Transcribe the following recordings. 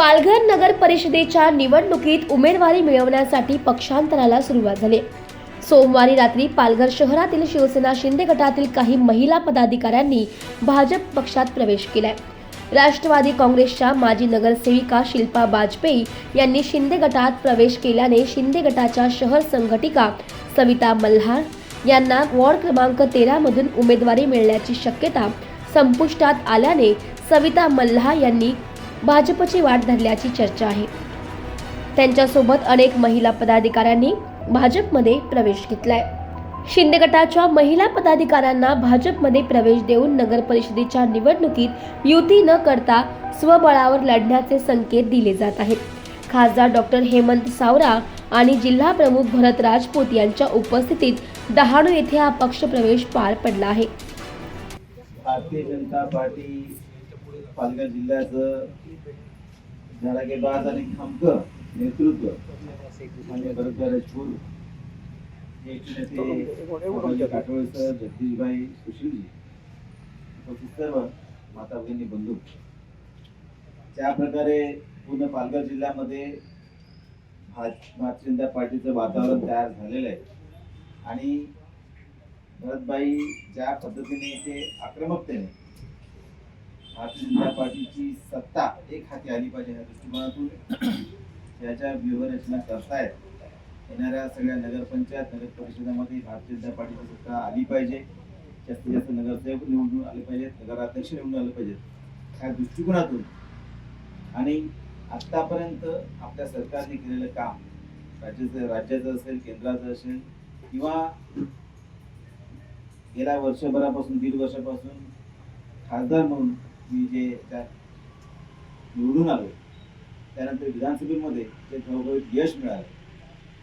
पालघर नगर परिषदेच्या निवडणुकीत उमेदवारी मिळवण्यासाठी पक्षांतराला सुरुवात झाली. सोमवारी रात्री पालघर शहरातील शिवसेना शिंदे गटातील काही महिला पदाधिकाऱ्यांनी भाजप पक्षात प्रवेश केलाय. राष्ट्रवादी काँग्रेसच्या माजी नगरसेविका शिल्पा बाजपेयी यांनी शिंदे गटात प्रवेश केल्याने शिंदे गटाच्या शहर संघटिका सविता मल्हार यांना वॉर्ड क्रमांक तेरामधून उमेदवारी मिळण्याची शक्यता संपुष्टात आल्याने सविता मल्हार यांनी भाजपची वाट धरल्याची चर्चा आहे. त्यांच्यासोबत अनेक महिला पदाधिकाऱ्यांनी भाजपमध्ये प्रवेश घेतलाय. शिंदे गटाच्या महिला पदाधिकाऱ्यांना भाजपमध्ये प्रवेश देऊन नगर परिषदेच्या निवडणुकीत युती न करता स्वबळावर लढण्याचे संकेत दिले जात आहेत. खासदार डॉक्टर हेमंत सावरा आणि जिल्हा प्रमुख भरत राजपूत यांच्या उपस्थितीत डहाणू येथे हा पक्ष प्रवेश पार पडला आहे. भारतीय जनता पार्टी पालघर जिल्ह्याचं धडाकेबाज आणि खमक नेतृत्व मान्य भरत राजपूर ज्येष्ठ काटोळे सर जगदीशभाई सुशीलजी उपस्थित सर्व माता भगिनी बंधू. ज्या प्रकारे पूर्ण पालघर जिल्ह्यामध्ये भाज- भारतीय जनता पार्टीचं वातावरण तयार झालेलं आहे. आणि भरतबाई ज्या पद्धतीने इथे आक्रमकतेने भारतीय जनता पार्टीची सत्ता एक हाती आली पाहिजे ह्या दृष्टिकोनातून. याच्या व्यूहरचना करतायत येणाऱ्या सगळ्या नगरपंचायत नगर परिषदेमध्ये भारतीय जनता पार्टीची सत्ता आली पाहिजे. जास्तीत जास्त नगरसेवक निवडून आले पाहिजेत नगराध्यक्ष निवडून आले पाहिजेत. ह्या दृष्टिकोनातून. आणि आत्तापर्यंत आपल्या सरकारने केलेलं काम राज्याचं राज्याचं असेल केंद्राचं असेल किंवा गेल्या वर्षभरापासून दीड वर्षापासून खासदार म्हणून मी जे त्या निवडून आलो त्यानंतर विधानसभेमध्ये जे घवघवीत यश मिळालं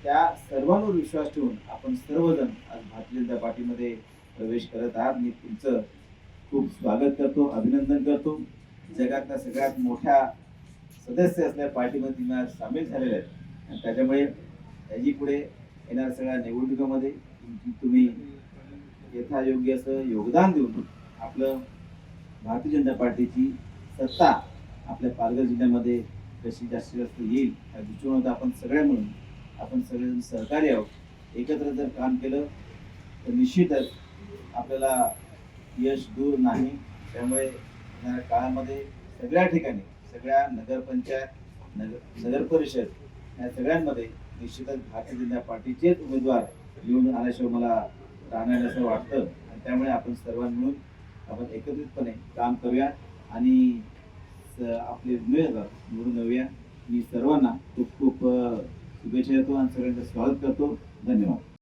त्या सर्वांवर विश्वास ठेवून आपण सर्वजण आज भारतीय जनता पार्टीमध्ये प्रवेश करत आहात. मी तुमचं खूप स्वागत करतो अभिनंदन करतो. जगातल्या सगळ्यात मोठ्या सदस्य असल्या पार्टीमध्ये तुम्ही आज सामील झालेले आहेत. आणि त्याच्यामुळे याची पुढे येणाऱ्या सगळ्या निवडणुकामध्ये तुम्ही यथायोग्य असं योगदान देऊन आपलं भारतीय जनता पार्टीची सत्ता आपल्या पालघर जिल्ह्यामध्ये कशी जास्तीत जास्त येईल या दृष्टिकोनात आपण सगळ्या मिळून आपण सगळेजण सहकार्य आहोत. एकत्र जर काम केलं तर निश्चितच आपल्याला यश दूर नाही. त्यामुळे येणाऱ्या काळामध्ये सगळ्या ठिकाणी सगळ्या नगरपंचायत नगर नगर परिषद या सगळ्यांमध्ये निश्चितच भारतीय जनता पार्टीचेच उमेदवार निवडून आल्याशिवाय मला राहणार असं वाटतं. आणि त्यामुळे आपण सर्वांनी मिळून आपण एकत्रितपणे काम करूया आणि स- आपले उमेदवार निवडून येऊया. मी सर्वांना खूप खूप शुभेच्छा देतो आणि सगळ्यांचं स्वागत करतो. धन्यवाद.